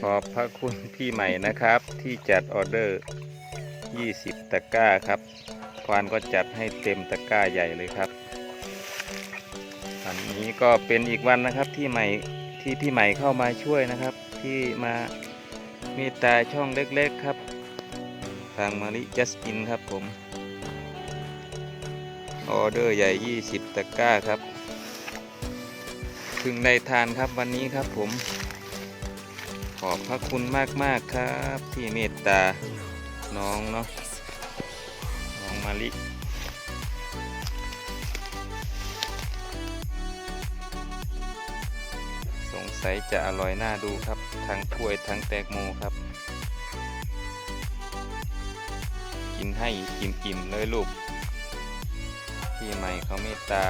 ขอบพระคุณพี่ใหม่นะครับ ที่จัดออเดอร์ 20 ตะกร้าครับควานก็จัดให้เต็มตะกร้าใหญ่เลยครับ อันนี้ก็เป็นอีกวันนะครับที่ใหม่ที่พี่ใหม่เข้ามาช่วยนะครับ ที่มาเมตตาช่องเล็กๆครับ ทางมาริจัสตินครับผม ออเดอร์ใหญ่ 20 ตะกร้าครับ ถึงได้ทานครับวันนี้ครับผม ขอบพระคุณมากๆครับที่เมตตาน้องเนาะน้องมาลิสงสัยจะอร่อยน่าดูครับ ทั้งถ้วยทั้งแตงโมครับ กินให้อิ่มๆเลยลูก พี่ใหม่เขาเมตตา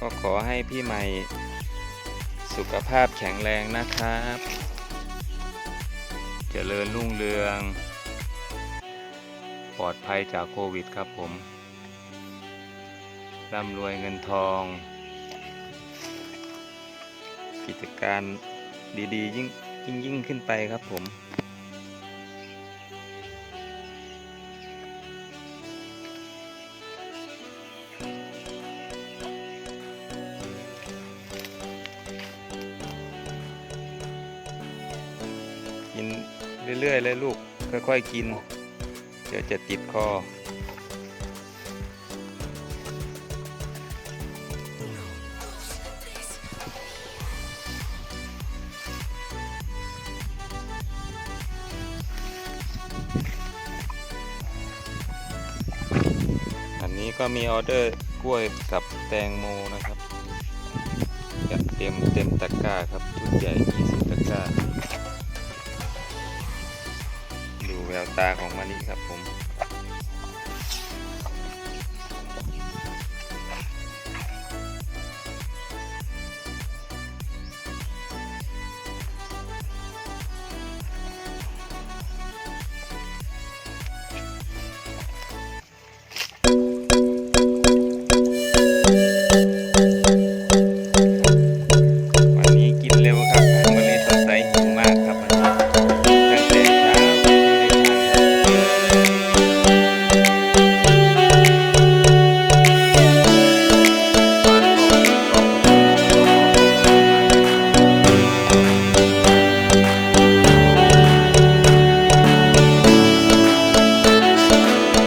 ก็ขอให้พี่ใหม่สุขภาพแข็งแรงนะครับ เจริญรุ่งเรือง ปลอดภัยจากโควิดครับผม ร่ำรวยเงินทอง กิจการดีๆ ยิ่งยิ่งยิ่งขึ้นไปครับผม กินเรื่อยๆเลยลูกค่อยๆกิน เดี๋ยวจะติดคอ อันนี้ก็มีออเดอร์กล้วยกับแตงโมนะครับจะเต็มเต็มตะกร้าครับชุดใหญ่20ตะกร้า ตาของมันนี่ครับผม